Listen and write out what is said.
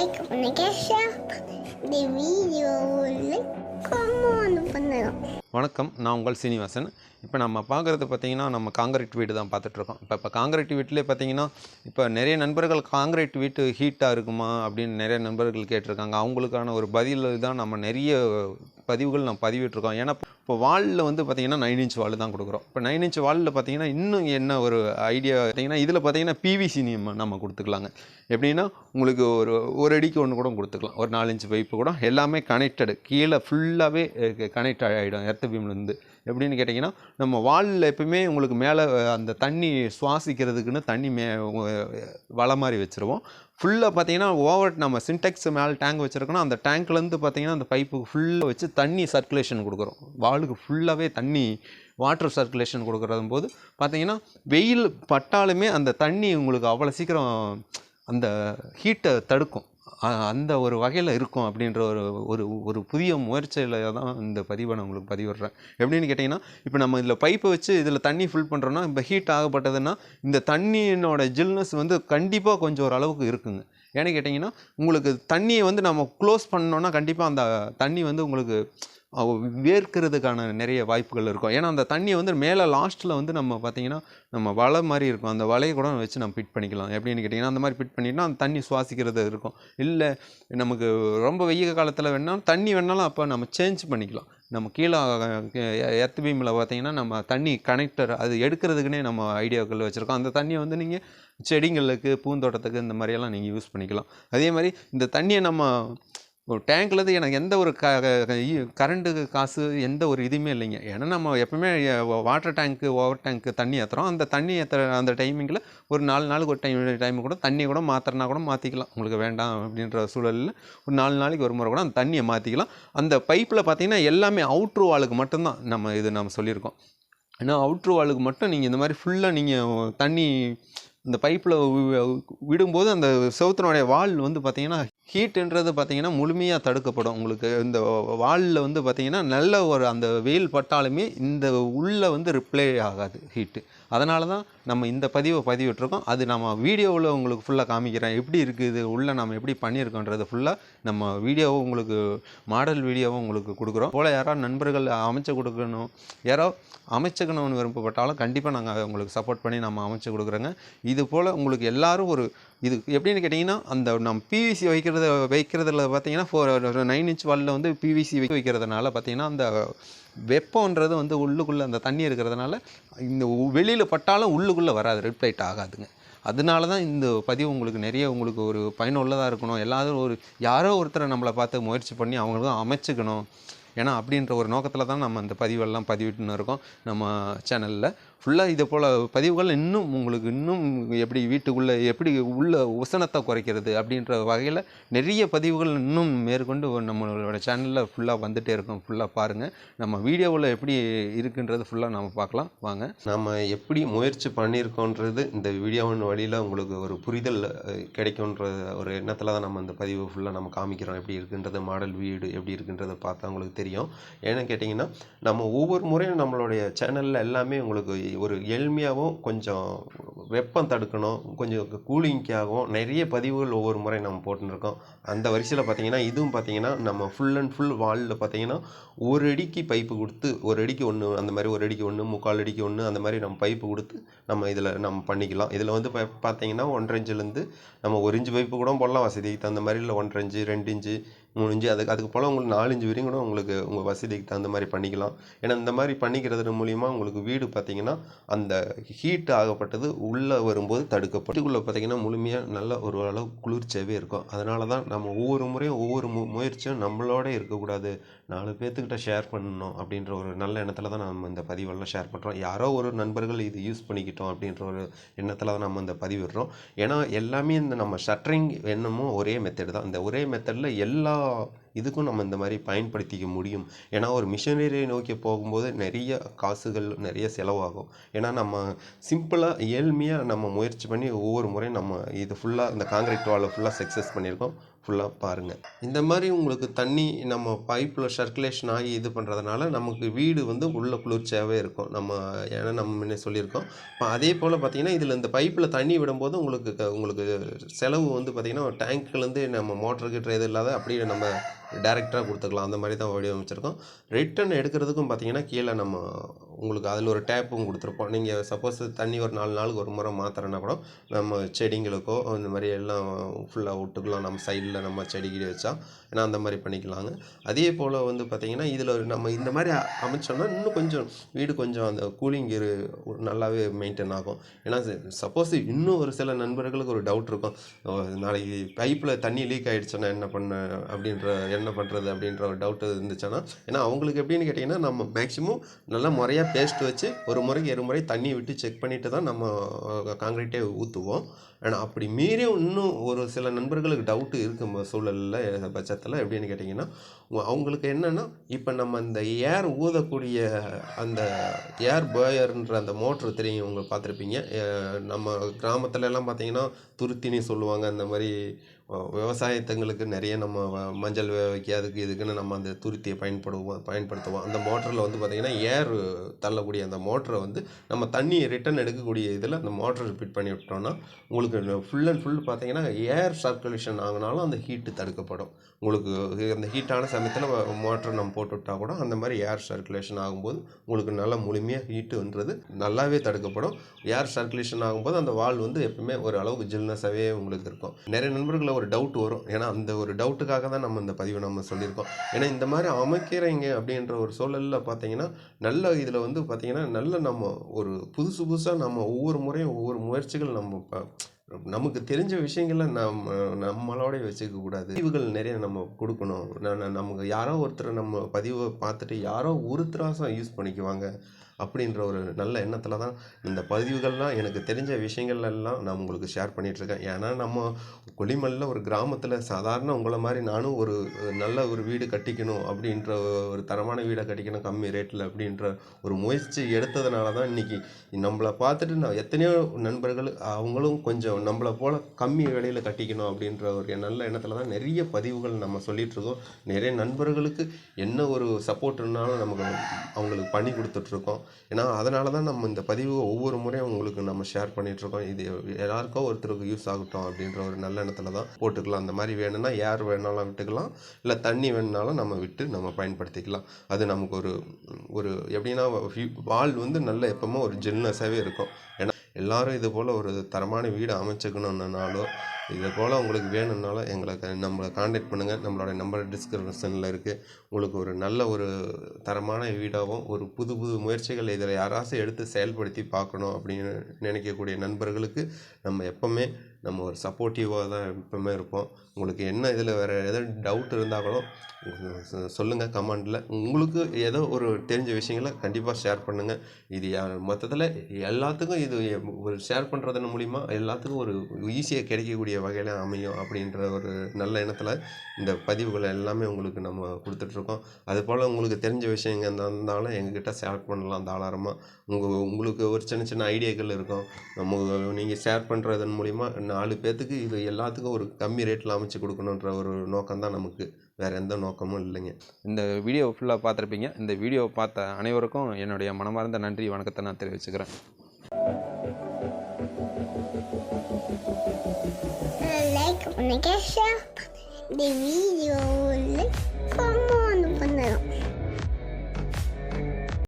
Like பண்ணுங்க share இந்த வீடியோவில் கமெண்ட் பண்ணுங்க வணக்கம் நான் உங்கள் சீனிவாசன். இப்போ நம்ம பார்க்குறது பார்த்திங்கன்னா நம்ம காங்கிரீட் வீடு தான் பார்த்துட்ருக்கோம் இப்போ இப்போ காங்கிரீட் வீட்டிலே பார்த்தீங்கன்னா இப்போ நிறைய நண்பர்கள் காங்கிரீட் வீட்டு ஹீட்டாக இருக்குமா அப்படின்னு நிறைய நண்பர்கள் கேட்டிருக்காங்க. அவங்களுக்கான ஒரு பதில் தான் நம்ம நிறைய பதிவுகள் நம்ம பதிவிட்டிருக்கோம். ஏன்னா இப்போ வாலில் வந்து பார்த்தீங்கன்னா நைன் இன்ச் வால் தான் கொடுக்குறோம். இப்போ நைன் இன்ச் வாலில் பார்த்தீங்கன்னா இன்னும் என்ன ஒரு ஐடியா பார்த்தீங்கன்னா இதில் பார்த்தீங்கன்னா பிவிசி நம்ம நம்ம கொடுத்துக்கலாங்க. எப்படின்னா உங்களுக்கு ஒரு ஒரு அடிக்கு ஒன்று கூட கொடுத்துக்கலாம். ஒரு நாலு இன்ச் பைப்பு கூட எல்லாமே கனெக்டடு கீழே ஃபுல்லாகவே கனெக்ட் ஆகிடும் எர்த்த பீம்லேருந்து எப்படின்னு கேட்டிங்கன்னா நம்ம வாலில் எப்பவுமே உங்களுக்கு மேலே அந்த தண்ணி சுவாசிக்கிறதுக்குன்னு தண்ணி மே வலை மாதிரி வச்சுருவோம். ஃபுல்லாக பார்த்தீங்கன்னா ஓவர் நம்ம சின்டெக்ஸ் மேலே டேங்க் வச்சுருக்கோன்னா அந்த டேங்க்லேருந்து பார்த்தீங்கன்னா அந்த பைப்புக்கு ஃபுல்லாக வச்சு தண்ணி சர்க்குலேஷன் கொடுக்குறோம். வாலுக்கு ஃபுல்லாகவே தண்ணி வாட்டர் சர்க்குலேஷன் கொடுக்குறது போது பார்த்தீங்கன்னா வெயில் பட்டாலுமே அந்த தண்ணி உங்களுக்கு அவ்வளோ சீக்கிரம் அந்த ஹீட்டை தடுக்கும். அந்த ஒரு வகையில் இருக்கும் அப்படின்ற ஒரு ஒரு ஒரு புதிய முயற்சியில் தான் இந்த பதிவை நான் உங்களுக்கு பதிவிடுறேன். எப்படின்னு கேட்டிங்கன்னா இப்போ நம்ம இதில் பைப்பை வச்சு இதில் தண்ணி ஃபில் பண்ணுறோன்னா இப்போ ஹீட் ஆகப்பட்டதுன்னா இந்த தண்ணியினோட ஜில்னஸ் வந்து கண்டிப்பாக கொஞ்சம் ஒரு அளவுக்கு இருக்குங்க. ஏன்னு கேட்டிங்கன்னா உங்களுக்கு தண்ணியை வந்து நம்ம க்ளோஸ் பண்ணோன்னா கண்டிப்பாக அந்த தண்ணி வந்து உங்களுக்கு வேர்க்கிறதுக்கான நிறைய வாய்ப்புகள் இருக்கும். ஏன்னா அந்த தண்ணியை வந்து மேலே லாஸ்ட்டில் வந்து நம்ம பார்த்தீங்கன்னா நம்ம வலை மாதிரி இருக்கும். அந்த வலையை கூட வச்சு நம்ம ஃபிட் பண்ணிக்கலாம். எப்படின்னு கேட்டிங்கன்னா அந்த மாதிரி ஃபிட் பண்ணிட்டோம்னா அந்த தண்ணி சுவாசிக்கிறது இருக்கும். இல்லை நமக்கு ரொம்ப வெய்ய காலத்தில் வேணாலும் தண்ணி வேணாலும் அப்போ நம்ம சேஞ்ச் பண்ணிக்கலாம். நம்ம கீழே எர்த் பீமில் பார்த்தீங்கன்னா நம்ம தண்ணி கனெக்டர் அது எடுக்கிறதுக்குனே நம்ம ஐடியாக்கள் வச்சுருக்கோம். அந்த தண்ணியை வந்து நீங்கள் செடிங்களுக்கு பூந்தோட்டத்துக்கு இந்த மாதிரியெல்லாம் நீங்கள் யூஸ் பண்ணிக்கலாம். அதே மாதிரி இந்த தண்ணியை நம்ம ஒரு டேங்க்லேருந்து எனக்கு எந்த ஒரு க கரண்ட்டு காசு எந்த ஒரு இதுவுமே இல்லைங்க. ஏன்னா நம்ம எப்பவுமே வாட்டர் டேங்க்கு ஓவர் டேங்க்கு தண்ணி ஏற்றுறோம் அந்த தண்ணி ஏற்றுற அந்த டைமிங்கில் ஒரு நாலு நாளுக்கு ஒரு டைம் டைம் கூட தண்ணியை கூட மாற்றுறனா கூட மாற்றிக்கலாம் உங்களுக்கு வேண்டாம் அப்படின்ற சூழலில் ஒரு நாலு நாளைக்கு ஒரு முறை கூட அந்த தண்ணியை மாற்றிக்கலாம் அந்த பைப்பில் பார்த்தீங்கன்னா எல்லாமே அவுட்ரு வாளுக்கு மட்டும்தான் நம்ம இது நம்ம சொல்லியிருக்கோம். ஏன்னா அவுட்ரு வாளுக்கு மட்டும் நீங்கள் இந்த மாதிரி ஃபுல்லாக நீங்கள் தண்ணி இந்த பைப்பில் விடும்போது அந்த செவத்தினுடைய வால் வந்து பார்த்திங்கன்னா ஹீட்டுன்றது பார்த்தீங்கன்னா முழுமையாக தடுக்கப்படும். உங்களுக்கு இந்த வாலில் வந்து பார்த்தீங்கன்னா நல்ல ஒரு அந்த வெயில் பட்டாலுமே இந்த உள்ளே வந்து ரிப்ளை ஆகாது ஹீட்டு அதனால தான் நம்ம இந்த பதிவை பதிவிட்டிருக்கோம். அது நம்ம வீடியோவில் உங்களுக்கு ஃபுல்லாக காமிக்கிறேன். எப்படி இருக்குது உள்ளே நம்ம எப்படி பண்ணியிருக்கோன்றது ஃபுல்லாக நம்ம வீடியோவை உங்களுக்கு மாடல் வீடியோவை உங்களுக்கு கொடுக்குறோம். போல் யாராவது நண்பர்கள் அமைச்சு கொடுக்கணும் யாரோ அமைச்சுக்கணும்னு விருப்பப்பட்டாலும் கண்டிப்பாக நாங்கள் உங்களுக்கு சப்போர்ட் பண்ணி நம்ம அமைச்சு கொடுக்குறோங்க. இது போல் உங்களுக்கு எல்லாரும் ஒரு இது எப்படின்னு கேட்டிங்கன்னா அந்த நம்ம பிவிசி வைக்கிறத வைக்கிறதுல பார்த்தீங்கன்னா ஃபோர் நைன் இன்ச் வாலில் வந்து பிவிசி வைக்கிறதுனால பார்த்தீங்கன்னா அந்த வெப்பம்ன்றது வந்து உள்ளுக்குள்ளே அந்த தண்ணி இருக்கிறதுனால இந்த வெளியில் பட்டாலும் உள்ளுக்குள்ளே வராது ரிப்ளைட் ஆகாதுங்க. அதனால தான் இந்த பதிவு உங்களுக்கு நிறைய உங்களுக்கு ஒரு பயனுள்ளதாக இருக்கணும். எல்லாரும் ஒரு யாரோ ஒருத்தரை நம்மளை பார்த்து முயற்சி பண்ணி அவங்களுக்கும் அமைச்சுக்கணும். ஏன்னா அப்படின்ற ஒரு நோக்கத்தில் தான் நம்ம இந்த பதிவெல்லாம் பதிவிட்டுன்னு இருக்கோம். நம்ம சேனலில் ஃபுல்லாக இது போல் பதிவுகள் இன்னும் உங்களுக்கு இன்னும் எப்படி வீட்டுக்குள்ளே எப்படி உள்ள உசனத்தை குறைக்கிறது அப்படின்ற வகையில் நிறைய பதிவுகள் இன்னும் மேற்கொண்டு நம்மளோட சேனலில் ஃபுல்லாக வந்துகிட்டே இருக்கும். ஃபுல்லாக பாருங்கள் நம்ம வீடியோவில் எப்படி இருக்குன்றது ஃபுல்லாக நம்ம பார்க்கலாம். வாங்க. நம்ம எப்படி முயற்சி பண்ணியிருக்கோன்றது இந்த வீடியோவின் வழியில் உங்களுக்கு ஒரு புரிதல் கிடைக்குன்ற ஒரு எண்ணத்தில் தான் நம்ம இந்த பதிவு ஃபுல்லாக நம்ம காமிக்கிறோம். எப்படி இருக்குன்றது மாடல் வீடு எப்படி இருக்குன்றதை பார்த்தா உங்களுக்கு தெரியும். ஏன்னு கேட்டிங்கன்னா நம்ம ஒவ்வொரு முறையும் நம்மளுடைய சேனலில் எல்லாமே உங்களுக்கு ஒரு எளிமையாகவும் கொஞ்சம் வெப்பம் தடுக்கணும் கொஞ்சம் கூலிங்க்காகவும் நிறைய பதிவுகள் ஒவ்வொரு முறை நம்ம போட்டுருக்கோம் அந்த வரிசையில் பார்த்தீங்கன்னா இதுவும் பார்த்தீங்கன்னா நம்ம ஃபுல் அண்ட் ஃபுல் வாலில் பார்த்தீங்கன்னா ஒரு அடிக்கு பைப்பு கொடுத்து ஒரு அடிக்கு ஒன்று அந்த மாதிரி ஒரு அடிக்கு ஒன்று முக்கால் அடிக்கு ஒன்று அந்த மாதிரி நம்ம பைப்பு கொடுத்து நம்ம இதில் நம்ம பண்ணிக்கலாம். இதில் வந்து பா- பார்த்தீங்கன்னா ஒன்றரை இன்ச்சுலேருந்து நம்ம ஒரு இன்ச்சு பைப்பு கூட போடலாம். வசதிக்கு தகுந்த மாதிரி இல்லை ஒன்றரை இன்ச்சு ரெண்டு இன்ச்சு மூணு இன்ச்சு அதுக்கு அதுக்கு போல் உங்களுக்கு நாலு இன்ச்சு வரையும் கூட உங்களுக்கு உங்கள் வசதிக்கு தகுந்த மாதிரி பண்ணிக்கலாம். ஏன்னா இந்த மாதிரி பண்ணிக்கிறது மூலிமா உங்களுக்கு வீடு பார்த்தீங்கன்னா அந்த ஹீட் ஆகப்பட்டது உள்ளே வரும்போது தடுக்கப்பட்டுக்குள்ளே பார்த்தீங்கன்னா முழுமையாக நல்ல ஒரு அளவு குளிர்ச்சியாகவே இருக்கும். அதனால தான் நம்ம ஒவ்வொரு முறையும் ஒவ்வொரு மு முயற்சியும் நம்மளோட இருக்கக்கூடாது. நாலு பேர்த்துக்கிட்ட ஷேர் பண்ணணும் அப்படின்ற ஒரு நல்ல எண்ணத்தில் தான் நம்ம இந்த பதிவெல்லாம் ஷேர் பண்ணுறோம் யாரோ ஒரு நண்பர்கள் இது யூஸ் பண்ணிக்கிட்டோம் அப்படின்ற ஒரு எண்ணத்தில் தான் நம்ம இந்த பதிவிடுறோம். ஏன்னா எல்லாமே இந்த நம்ம ஷட்டரிங் எண்ணமும் ஒரே மெத்தட் தான். இந்த ஒரே மெத்தடில் எல்லா இதுக்கும் நம்ம இந்த மாதிரி பயன்படுத்திக்க முடியும். ஏன்னா ஒரு மிஷினரியை நோக்கி போகும்போது நிறைய காசுகள் நிறைய செலவாகும். ஏன்னா நம்ம சிம்பிளாக ஏழ்மையாக நம்ம முயற்சி பண்ணி ஒவ்வொரு முறையும் நம்ம இது ஃபுல்லாக இந்த காங்கிரீட் வாலை ஃபுல்லாக சக்ஸஸ் பண்ணியிருக்கோம். ஃபுல்லாக பாருங்கள் இந்த மாதிரி உங்களுக்கு தண்ணி நம்ம பைப்பில் சர்க்குலேஷன் ஆகி இது பண்ணுறதுனால நமக்கு வீடு வந்து உள்ள குளிர்ச்சியாகவே இருக்கும். நம்ம ஏன்னா நம்ம முன்னே சொல்லியிருக்கோம். இப்போ அதே போல் பார்த்தீங்கன்னா இதில் இந்த பைப்பில் தண்ணி விடும்போது உங்களுக்கு உங்களுக்கு செலவு வந்து பார்த்திங்கன்னா டேங்க்லேருந்து நம்ம மோட்டர் கிட்ட இது இல்லாத அப்படியே நம்ம டேரெக்டாக கொடுத்துக்கலாம். அந்த மாதிரி தான் வடிவமைச்சிருக்கோம். ரிட்டர்ன் எடுக்கிறதுக்கும் பார்த்தீங்கன்னா கீழே நம்ம உங்களுக்கு அதில் ஒரு டேப்பும் கொடுத்துருப்போம். நீங்கள் சப்போஸ் தண்ணி ஒரு நாலு நாளுக்கு ஒரு முறை மாத்திரன்னா கூட நம்ம செடிங்களுக்கோ இந்த மாதிரி எல்லாம் ஃபுல்லாக விட்டுக்கலாம் நம்ம சைடில் நம்ம செடி கிடி வச்சா ஏன்னா அந்த மாதிரி பண்ணிக்கலாங்க. அதே போல் வந்து பார்த்திங்கன்னா இதில் நம்ம இந்த மாதிரி அமைச்சோம்னா இன்னும் கொஞ்சம் வீடு கொஞ்சம் அந்த கூலிங் நல்லாவே மெயின்டைன் ஆகும். ஏன்னா சப்போஸ் இன்னும் ஒரு சில நண்பர்களுக்கு ஒரு டவுட் இருக்கும். நாளைக்கு பைப்பில் தண்ணி லீக் ஆகிடுச்சுன்னா என்ன பண்ண அப்படின்ற என்ன பண்ணுறது அப்படின்ற ஒரு டவுட் இருந்துச்சுன்னா ஏன்னா அவங்களுக்கு எப்படின்னு கேட்டிங்கன்னா நம்ம மேக்ஸிமம் நல்லா முறையாக பேஸ்ட் வச்சு ஒரு முறைக்கு இரு முறை தண்ணி விட்டு செக் பண்ணிட்டு தான் நம்ம காங்கிரீட்டே ஊற்றுவோம் ஆனால் அப்படி மீறியும் இன்னும் ஒரு சில நண்பர்களுக்கு டவுட்டு இருக்கும் சூழலில் பட்சத்தில். எப்படின்னு கேட்டிங்கன்னா அவங்களுக்கு என்னென்னா இப்போ நம்ம இந்த ஏர் ஊதக்கூடிய அந்த ஏர் பாயர்ன்ற அந்த மோட்ரு தெரியும் உங்களுக்கு பார்த்துருப்பீங்க. நம்ம கிராமத்துல எல்லாம் பார்த்தீங்கன்னா துருத்தினி சொல்லுவாங்க. அந்த மாதிரி விவசாயத்துங்களுக்கு நிறைய நம்ம வ- மஞ்சள் வேக வைக்க அதுக்கு இதுக்குன்னு நம்ம அந்த துருத்தியை பயன்படுவோம் பயன்படுத்துவோம். அந்த மோட்டரில் வந்து பார்த்திங்கன்னா ஏர் தள்ளக்கூடிய அந்த மோட்டரை வந்து நம்ம தண்ணியை ரிட்டர்ன் எடுக்கக்கூடிய இதில் அந்த மோட்டரை ஃபிட் பண்ணி விட்டோம்னா உங்களுக்கு ஃபுல் அண்ட் ஃபுல் பார்த்தீங்கன்னா ஏர் சர்க்குலேஷன் ஆகினாலும் அந்த ஹீட்டு தடுக்கப்படும். உங்களுக்கு அந்த ஹீட்டான சமயத்தில் மோட்டர் நம்ம போட்டு விட்டா கூட அந்த மாதிரி ஏர் சர்க்குலேஷன் ஆகும்போது உங்களுக்கு நல்லா முழுமையாக ஹீட்டுன்றது நல்லாவே தடுக்கப்படும். ஏர் சர்க்குலேஷன் ஆகும்போது அந்த வால் வந்து எப்பவுமே ஒரு அளவுக்கு ஜில்னஸாகவே உங்களுக்கு இருக்கும். நிறைய நண்பர்களை ஒரு டவுட் வரும். ஏன்னா அந்த ஒரு டவுட்டுக்காக தான் நம்ம இந்த பதிவை நம்ம சொல்லியிருக்கோம். ஏன்னா இந்த மாதிரி அமைக்கிறீங்க அப்படின்ற ஒரு சூழலில் பார்த்தீங்கன்னா நல்ல இதில் வந்து பார்த்திங்கன்னா நல்ல நம்ம ஒரு புதுசு புதுசாக நம்ம ஒவ்வொரு முறையும் ஒவ்வொரு முயற்சிகள் நம்ம ப- நமக்கு தெரிஞ்ச விஷயங்களை நம்ம நம்மளோடய வச்சுக்கக்கூடாது பதிவுகள் நிறைய நம்ம கொடுக்கணும். நான் நமக்கு யாரோ ஒருத்தர் நம்ம பதிவை பார்த்துட்டு யாரோ ஒருத்தராசம் யூஸ் பண்ணிக்குவாங்க. அப்படின்ற ஒரு நல்ல எண்ணத்தில் தான் இந்த பதிவுகள்லாம் எனக்கு தெரிஞ்ச விஷயங்கள் எல்லாம் நான் உங்களுக்கு ஷேர் பண்ணிகிட்ருக்கேன் ஏன்னா நம்ம கொல்லிமலில் ஒரு கிராமத்தில் சாதாரண உங்களை மாதிரி நானும் ஒரு நல்ல ஒரு வீடு கட்டிக்கணும் அப்படின்ற ஒரு தரமான வீடை கட்டிக்கணும் கம்மி ரேட்டில் அப்படின்ற ஒரு முயற்சி எடுத்ததுனால தான் இன்றைக்கி நம்மளை பார்த்துட்டு நான் எத்தனையோ நண்பர்கள் அவங்களும் கொஞ்சம் நம்மளை போல் கம்மி விலையில் கட்டிக்கணும் அப்படின்ற ஒரு நல்ல எண்ணத்தில் தான் நிறைய பதிவுகள் நம்ம சொல்லிகிட்ருக்கோம் நிறைய நண்பர்களுக்கு என்ன ஒரு சப்போர்ட் இருந்தாலும் நமக்கு அவங்களுக்கு பண்ணி கொடுத்துட்ருக்கோம் ஏன்னா அதனால தான் நம்ம இந்த பதிவு ஒவ்வொரு முறையும் உங்களுக்கு நம்ம ஷேர் பண்ணிகிட்ருக்கோம் இது எல்லாருக்கோ ஒருத்தருக்கு யூஸ் ஆகட்டும் அப்படின்ற ஒரு நல்ல எண்ணத்தில் தான் போட்டுக்கலாம். அந்த மாதிரி வேணும்னா ஏர் வேணாலும் விட்டுக்கலாம். இல்லை தண்ணி வேணுனாலும் நம்ம விட்டு நம்ம பயன்படுத்திக்கலாம். அது நமக்கு ஒரு ஒரு எப்படின்னா வால் வந்து நல்ல எப்பவுமே ஒரு ஜில்னஸாகவே இருக்கும். ஏன்னா எல்லாரும் இது போல் ஒரு தரமான வீடு அமைச்சுக்கணுன்னாலோ இது போல் உங்களுக்கு வேணும்னாலும் எங்களை க- நம்மளை காண்டாக்ட் பண்ணுங்கள் நம்மளோட நம்பர் டிஸ்கிரிப்ஷனில் இருக்குது உங்களுக்கு ஒரு நல்ல ஒரு தரமான வீடாகவும் ஒரு புது புது முயற்சிகள் இதில் யாராச்சும் எடுத்து செயல்படுத்தி பார்க்கணும் அப்படின்னு நினைக்கக்கூடிய நண்பர்களுக்கு நம்ம எப்போவுமே நம்ம ஒரு சப்போர்ட்டிவாக தான் எப்பவுமே இருப்போம். உங்களுக்கு என்ன இதில் வேறு எதாவது டவுட் இருந்தால் கூட சொல்லுங்கள் கமெண்டில் உங்களுக்கு ஏதோ ஒரு தெரிஞ்ச விஷயங்களை கண்டிப்பாக ஷேர் பண்ணுங்கள் இது மொத்தத்தில் எல்லாத்துக்கும் இது ஒரு ஷேர் பண்ணுறதன் மூலிமா எல்லாத்துக்கும் ஒரு ஈஸியாக கிடைக்கக்கூடிய வகையில் அமையும் அப்படின்ற ஒரு நல்ல எண்ணத்தில் இந்த பதிவுகளை எல்லாமே உங்களுக்கு நம்ம கொடுத்துட்ருக்கோம் அதுபோல் உங்களுக்கு தெரிஞ்ச விஷயங்க இருந்தாலும் எங்ககிட்ட ஷேர் பண்ணலாம் தாராளமாக உங்கள் உங்களுக்கு ஒரு சின்ன சின்ன ஐடியாக்கள் இருக்கும். நம்ம நீங்கள் ஷேர் பண்ணுறதன் மூலிமா நாலு பேர்த்துக்கு இது எல்லாத்துக்கும் ஒரு கம்மி ரேட்டில் அமைச்சு கொடுக்கணுன்ற ஒரு நோக்கம் தான் நமக்கு. வேறு எந்த நோக்கமும் இல்லைங்க. இந்த வீடியோ ஃபுல்லாக பார்த்துருப்பீங்க. இந்த வீடியோ பார்த்த அனைவருக்கும் என்னுடைய மனமார்ந்த நன்றி வணக்கத்தை நான் தெரிவிச்சுக்கிறேன். லைக் பண்ணுங்க ஷேர் பண்ணுங்க இந்த வீடியோ லைக்